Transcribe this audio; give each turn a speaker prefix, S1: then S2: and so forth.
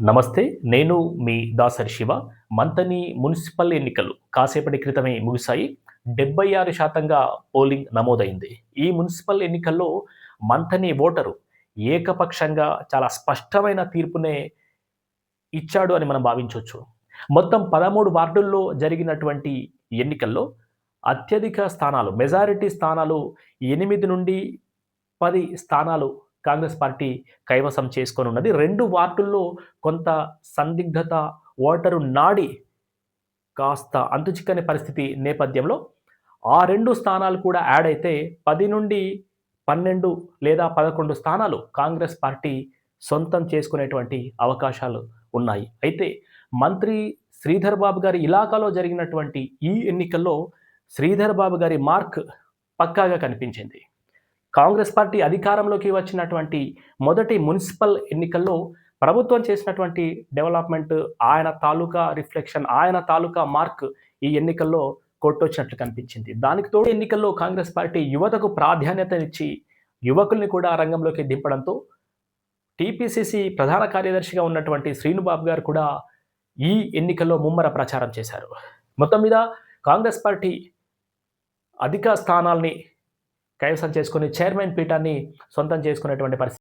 S1: నమస్తే నేను మీ దాసరి శివ. మంతని మున్సిపల్ ఎన్నికలు కాసేపటి క్రితమే ముగిశాయి. డెబ్బై ఆరు శాతంగా పోలింగ్ నమోదైంది. ఈ మున్సిపల్ ఎన్నికల్లో మంతని ఓటరు ఏకపక్షంగా చాలా స్పష్టమైన తీర్పునే ఇచ్చాడు అని మనం భావించవచ్చు. మొత్తం పదమూడు వార్డుల్లో జరిగినటువంటి ఎన్నికల్లో అత్యధిక స్థానాలు మెజారిటీ స్థానాలు ఎనిమిది నుండి పది స్థానాలు కాంగ్రెస్ పార్టీ కైవసం చేసుకొని ఉన్నది. రెండు వార్డుల్లో కొంత సందిగ్ధత ఓటరు నాడి కాస్త అంతుచిక్కని పరిస్థితి నేపథ్యంలో ఆ రెండు స్థానాలు కూడా యాడ్ అయితే పది నుండి పన్నెండు లేదా పదకొండు స్థానాలు కాంగ్రెస్ పార్టీ సొంతం చేసుకునేటువంటి అవకాశాలు ఉన్నాయి. అయితే మంత్రి శ్రీధర్ బాబు గారి ఇలాకాలో జరిగినటువంటి ఈ ఎన్నికల్లో శ్రీధర్ బాబు గారి మార్క్ పక్కాగా కనిపించింది. కాంగ్రెస్ పార్టీ అధికారంలోకి వచ్చినటువంటి మొదటి మున్సిపల్ ఎన్నికల్లో ప్రభుత్వం చేసినటువంటి డెవలప్మెంట్ ఆయన తాలూకా రిఫ్లెక్షన్ ఆయన తాలూకా మార్క్ ఈ ఎన్నికల్లో కొట్టొచ్చినట్లు కనిపించింది. దానికి తోడు ఎన్నికల్లో కాంగ్రెస్ పార్టీ యువతకు ప్రాధాన్యతనిచ్చి యువకుల్ని కూడా రంగంలోకి దింపడంతో టీపీసీసీ ప్రధాన కార్యదర్శిగా ఉన్నటువంటి శ్రీనుబాబు గారు కూడా ఈ ఎన్నికల్లో ముమ్మర ప్రచారం చేశారు. మొత్తం మీద కాంగ్రెస్ పార్టీ అధిక స్థానాల్ని కైవసం చేసుకుని చైర్మన్ పీఠాన్ని సొంతం చేసుకునేటువంటి పరిస్థితి